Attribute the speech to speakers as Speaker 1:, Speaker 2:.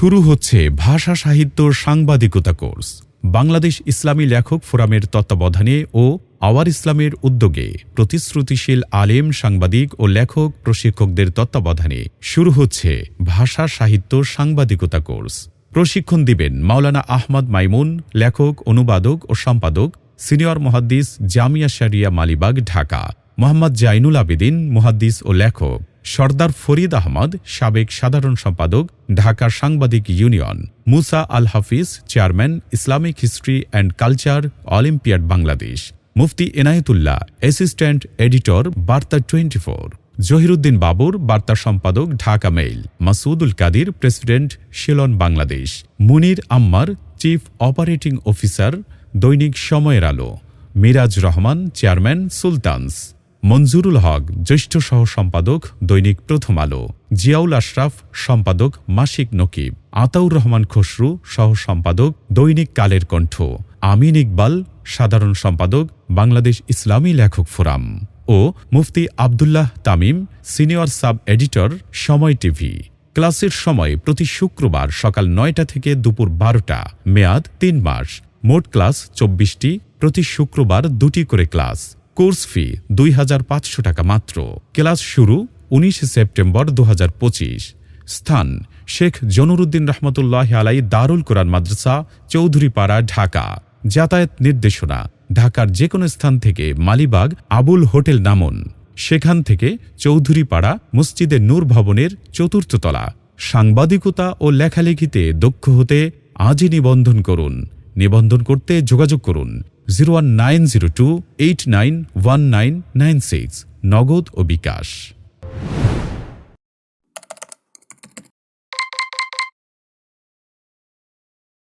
Speaker 1: শুরু হচ্ছে ভাষা সাহিত্য সাংবাদিকতা কোর্স। বাংলাদেশ ইসলামী লেখক ফোরামের তত্ত্বাবধানে ও আওয়ার ইসলামের উদ্যোগে প্রতিশ্রুতিশীল আলেম সাংবাদিক ও লেখক প্রশিক্ষকদের তত্ত্বাবধানে শুরু হচ্ছে ভাষা সাহিত্য সাংবাদিকতা কোর্স। প্রশিক্ষণ দিবেন মাওলানা আহমদ মাইমুন, লেখক, অনুবাদক ও সম্পাদক, সিনিয়র মহাদ্দিস জামিয়া শারিয়া মালিবাগ, ঢাকা, মোহাম্মদ জাইনুল আবেদিন, মুহাদ্দিস ও লেখক। সর্দার ফরিদ আহমদ, সাবেক সাধারণ সম্পাদক ঢাকা সাংবাদিক union, Musa Al Hafiz, chairman, Islamic history and culture, olympiad Bangladesh, Mufti Enayetullah, assistant editor, Barta twenty four Jahiruddin Babur, বার্তা সম্পাদক, Dhaka Mail, Masudul Kadir, president, Shilon Bangladesh, Munir Ammar, chief operating officer, দৈনিক সময়ের আলো, Miraj Rahman, chairman, Sultans. Manjurul Haque, জ্যেষ্ঠ সহ সম্পাদক দৈনিক প্রথম আলো। জিয়াউল আশরাফ, সম্পাদক, মাসিক নকিব। আতাউর রহমান খসরু সহ সম্পাদক দৈনিক কালের কণ্ঠ। আমিন ইকবাল, সাধারণ সম্পাদক, বাংলাদেশ ইসলামী লেখক ফোরাম। ও Mufti Abdullah Tamim, senior sub editor, Somoy TV. ক্লাসের সময় প্রতি শুক্রবার সকাল নয়টা থেকে দুপুর বারোটা। মেয়াদ তিন মাস। মোট ক্লাস চব্বিশটি। প্রতি শুক্রবার দুটি করে ক্লাস। কোর্স ফি দুই হাজার পাঁচশো টাকা মাত্র। ক্লাস শুরু উনিশে সেপ্টেম্বর দু হাজার পঁচিশ। স্থান শেখ জনুরুদ্দিন রহমতুল্লাহ আলাই দারুল কোরআন মাদ্রাসা, চৌধুরীপাড়া, ঢাকা। যাতায়াত নির্দেশনা, ঢাকার যে কোনো স্থান থেকে মালিবাগ, আবুল হোটেল নামন। সেখান থেকে চৌধুরীপাড়া, মসজিদে নূর ভবনের চতুর্থ তলা। সাংবাদিকতা ও লেখালেখিতে দক্ষ হতে আজই নিবন্ধন করুন। নিবন্ধন করতে যোগাযোগ করুন। Zero one nine zero two eight nine one nine nine six. Nagad ও বিকাশ।